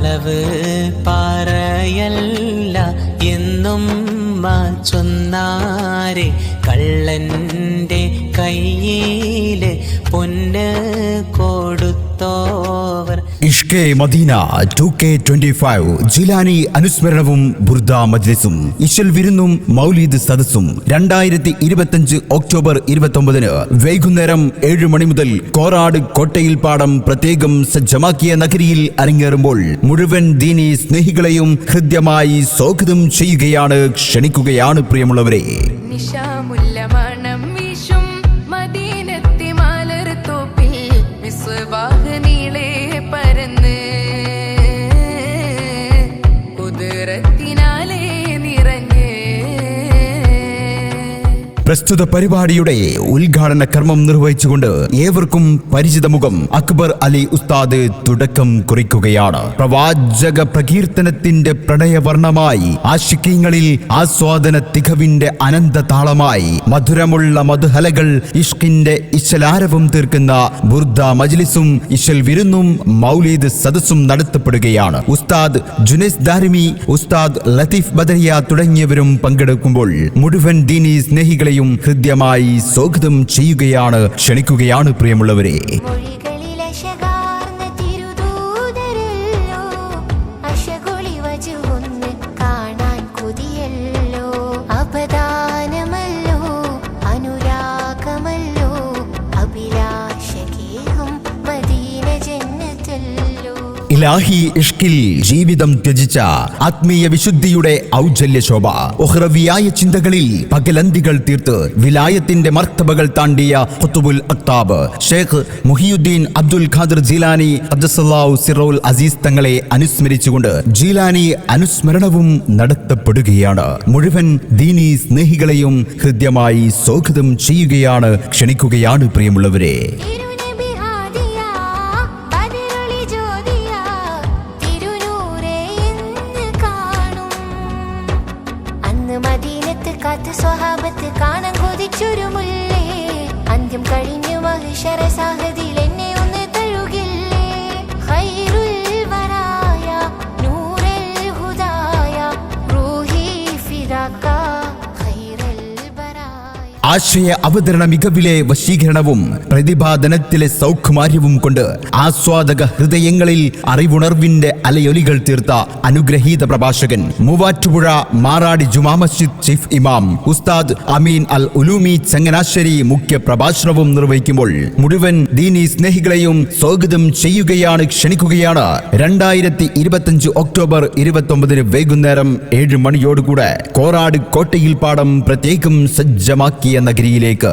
കളവ് പറയല്ല എന്നും ചൊന്നാരെ കള്ളന്റെ കയ്യിൽ പൊന്ന് ഇഷ്കെ Medina two K twenty five Jilani അനുസ്മരണവും ബുർദ മജ്ലിസും. ഇഷൽ വിരുന്നും മൗലീദ് സദസ്സും. രണ്ടായിരത്തി ഇരുപത്തിയഞ്ച് ഒക്ടോബർ ഇരുപത്തൊമ്പതിന് വൈകുന്നേരം ഏഴ് മണി മുതൽ കോറാട് കോട്ടയിൽ പാടം പ്രത്യേകം സജ്ജമാക്കിയ നഗരിയിൽ അരങ്ങേറുമ്പോൾ മുഴുവൻ ദീനി സ്നേഹികളെയും ഹൃദ്യമായി സ്വാഗതം ചെയ്യുകയാണ് ക്ഷണിക്കുകയാണ് പ്രിയമുള്ളവരെ. നിശാമുല്ല പ്രസ്തുത പരിപാടിയുടെ ഉദ്ഘാടന കർമ്മം നിർവഹിച്ചുകൊണ്ട് ഏവർക്കും പരിചിത മുഖം അക്ബർ അലി ഉസ്താദ് തുടക്കം കുറിക്കുകയാണ്. പ്രവാചക പ്രകീർത്തനത്തിന്റെ പ്രണയവർണമായി ആശിക്യങ്ങളിൽ ആസ്വാദന തികവിന്റെ അനന്ത താളമായി മധുരമുള്ള മധുഹലകൾ ഇഷ്കിന്റെ ഇശലാരവും തീർക്കുന്ന ബുർദ മജ്ലിസും ഇശൽ വിരുന്നും മൗലീദ് സദസ്സും നടത്തപ്പെടുകയാണ്. ഉസ്താദ് ജുനൈസ് ദാരിമി ഉസ്താദ് ലത്തീഫ് ബദരിയ തുടങ്ങിയവരും പങ്കെടുക്കുമ്പോൾ മുഴുവൻ ദീനി സ്നേഹികളെയും ഹൃദ്യമായി സ്വാഗതം ചെയ്യുകയാണ്. ക്ഷണിക്കുകയാണ് പ്രിയമുള്ളവരെ. ഇലാഹി ഇഷ്കിൽ ജീവിതം ത്യജിച്ച ആത്മീയ വിശുദ്ധിയുടെ ഔജ്ജല്യ ശോഭ ഒഹ്റവിയായ ചിന്തകളിൽ പകലന്തികൾ തീർത്ത് വിലായത്തിന്റെ മർത്തബകൾ താണ്ടിയ ഖുത്തുബുൽ അക്താബ് ഷേഖ് മുഹിയുദ്ദീൻ അബ്ദുൽ ഖാദർ ജീലാനി അബ്ദുസല്ലാഹു സിറോൽ അസീസ് തങ്ങളെ അനുസ്മരിച്ചുകൊണ്ട് ജീലാനി അനുസ്മരണവും നടത്തപ്പെടുകയാണ്. മുഴുവൻ ദീനി സ്നേഹികളെയും ഹൃദ്യമായി സ്വാഗതം ചെയ്യുകയാണ് ക്ഷണിക്കുകയാണ് പ്രിയമുള്ളവരെ. കാത്ത് സ്വഭാവത്ത് കാണാൻ കൊതിച്ചൊരു ആശയ അവതരണ മികവിലെ വശീകരണവും പ്രതിപാദനത്തിലെ സൗഖ്യമാര്യവും കൊണ്ട് ആസ്വാദക ഹൃദയങ്ങളിൽ അറിവുണർവിന്റെ അലയൊലികൾ തീർത്ത അനുഗ്രഹീത പ്രഭാഷകൻ. മൂവാറ്റുപുഴ മാറാടി ജുമാ മസ്ജിദ് ചീഫ് ഇമാം ഉസ്താദ് അമീൻ അൽ ഉലൂമി ചങ്ങനാശ്ശേരി മുഖ്യ പ്രഭാഷണവും നിർവഹിക്കുമ്പോൾ മുഴുവൻ ദീനി സ്നേഹികളെയും സ്വാഗതം ചെയ്യുകയാണ് ക്ഷണിക്കുകയാണ്. രണ്ടായിരത്തി ഇരുപത്തിയഞ്ച് ഒക്ടോബർ ഇരുപത്തൊമ്പതിന് വൈകുന്നേരം ഏഴ് മണിയോടുകൂടെ കോറാട് കോട്ടയിൽ പാടം പ്രത്യേകം സജ്ജമാക്കിയ നഗരിയിലേക്ക്